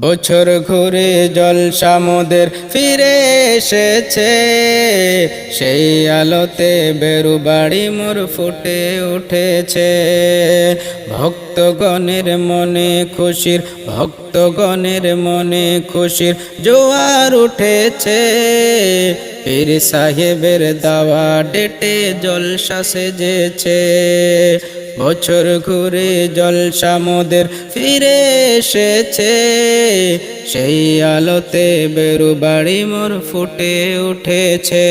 বছর ঘুরে জল সামুদের ফিরে এসেছে। সেই আলোতে বেরু বাড়ি মোর ফুটে উঠেছে। ভক্তগণের মনে খুশির, ভক্তগণের মনে খুশির জোয়ার উঠেছে। পীর সাহেবের দাওয়া ডেটে জলসা সেজেছে। বছর ঘুরে জলসা মোদের ফিরে এসেছে। সেই আলোতে বেরু বাড়ি মোর ফুটে উঠেছে।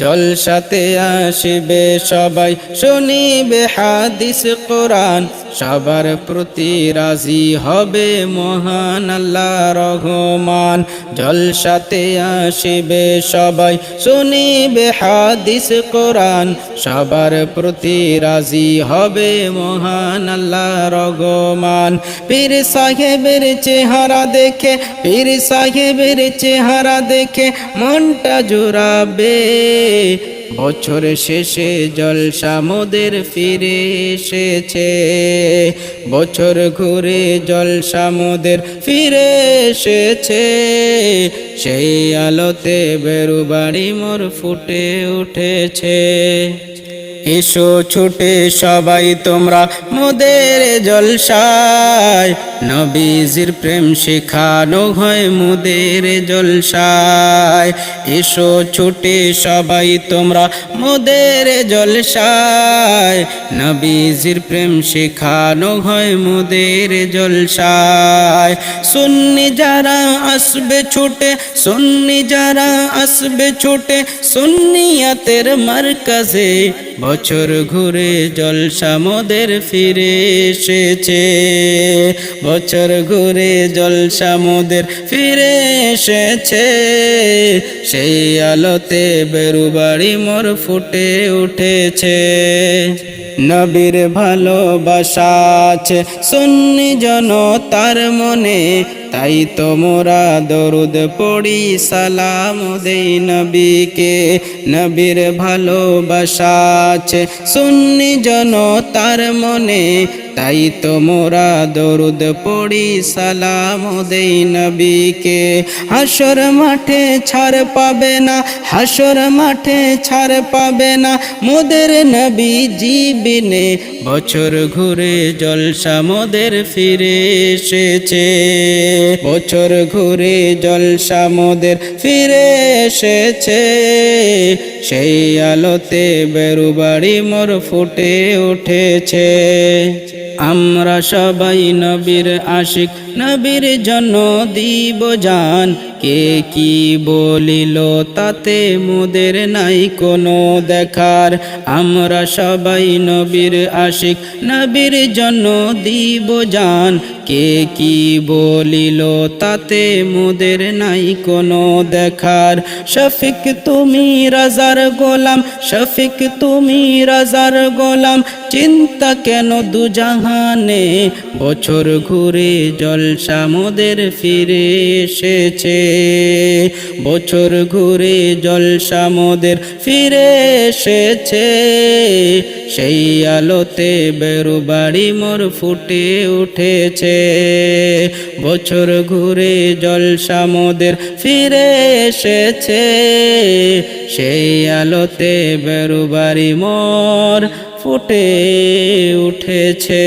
জলসাতে আসিবে সবাই, শুনিবে হাদিস কোরআন। সবার প্রতি রাজি হবে মহান আল্লাহ রহমান। জলসাতে আসিবে সবাই, শুনিবে হাদিস কোরআন। সবার প্রতি রাজি হবে মহান আল্লাহ রহমান। পীর সাহেবের চেহারা দেখে, পীর সাহেবের চেহারা দেখে মনটা জোড়াবে বছর শেষে জলসা মোদের ফিরে এসেছে। বছর ঘুরে জলসা মোদের ফিরে এসেছে। সেই আলোতে বেরু বাড়ি মোর ফুটে উঠেছে। এসো, ছুটে সবাই তোমরা মোদের জলসায়। নবীজির প্রেম শেখানো হয় মোদের জলসায়। এসো, ছুটে সবাই তোমরা মোদের জলসায়। নবীজির প্রেম শেখানো হয় মোদের জলসায়। সুন্নি যারা আসবে ছুটে, সুন্নি যারা আসবে ছুটে, সুন্নিয়াতের মার্কাজে বছর ঘুরে জলসা মোদের ফিরে এসেছে। বছর ঘুরে জলসা মোদের ফিরে এসেছে। সেই আলোতে বেরুবাড়ি মোর ফুটে উঠেছে। নবীর ভালোবাসা আছে। জন তার মনে, তাই তো মোরা দরুদ পড়ি, সালাম দেই নবীকে। নবীর ভালোবাসা আছে। জন তার মনে তাই তো মোরা দরুদ পড়ি সালাম দেই নবীকে। হাসর মাঠে ছাড় পাবে না, হাসর মাঠে ছাড় পাবে না। মোদের নবী জীবিনে বছর ঘুরে জলসা মোদের ফিরে এসেছে। বছর ঘুরে জলসা মোদের ফিরে এসেছে। সেই আলোতে বেরুবাড়ি মোর ফুটে উঠেছে। আমরা সবাই নবীর আশিক, নবীর জন্য দিব জান। কে কি বলিল তাতে মোদের নাই কোনো দেখার। আমরা সবাই নবীর আশিক, নবীর জন্য দিব জান। কে কি বলিল তাতে মোদের নাই কোনো দেখার? শফিক তুমি রাজার গোলাম, শফিক তুমি রাজার গোলাম, চিন্তা কেন দুজাহানে? বছর ঘুরে জলসা মোদের ফিরে এসেছে। বছর ঘুরে জলসা মোদের ফিরে এসেছে। সেই আলোতে বেরু বাড়ি মোর ফুটে উঠেছে। বছর ঘুরে জলসা মোদের ফিরে এসেছে। সেই আলোতে বেরুবারি মর মোর ফুটে উঠেছে।